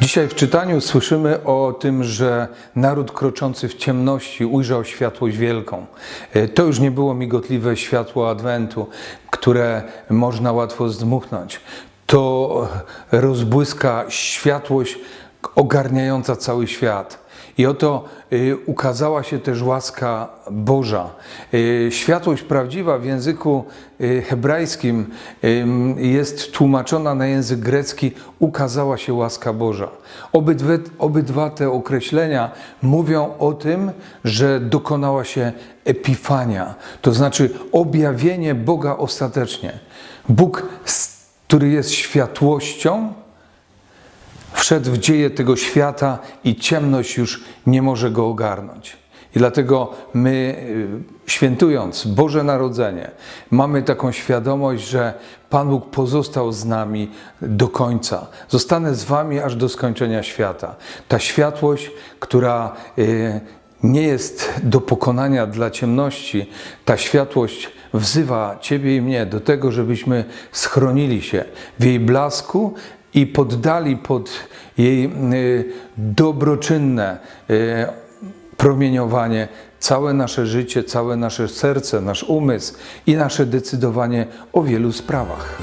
Dzisiaj w czytaniu słyszymy o tym, że naród kroczący w ciemności ujrzał światłość wielką. E, To już nie było migotliwe światło Adwentu, które można łatwo zdmuchnąć. To rozbłyska światłość ogarniająca cały świat. I oto y, ukazała się też łaska Boża. Y, Światłość prawdziwa w języku y, hebrajskim jest tłumaczona na język grecki ukazała się łaska Boża. Obydwie, obydwa te określenia mówią o tym, że dokonała się epifania, to znaczy objawienie Boga ostatecznie. Bóg, który jest światłością, wszedł w dzieje tego świata i ciemność już nie może go ogarnąć. I dlatego my, y, świętując Boże Narodzenie, mamy taką świadomość, że Pan Bóg pozostał z nami do końca. Zostanę z Wami aż do skończenia świata. Ta światłość, która y, nie jest do pokonania dla ciemności, ta światłość wzywa Ciebie i mnie do tego, żebyśmy schronili się w jej blasku i poddali pod jej y, dobroczynne y, promieniowanie całe nasze życie, całe nasze serce, nasz umysł i nasze decydowanie o wielu sprawach.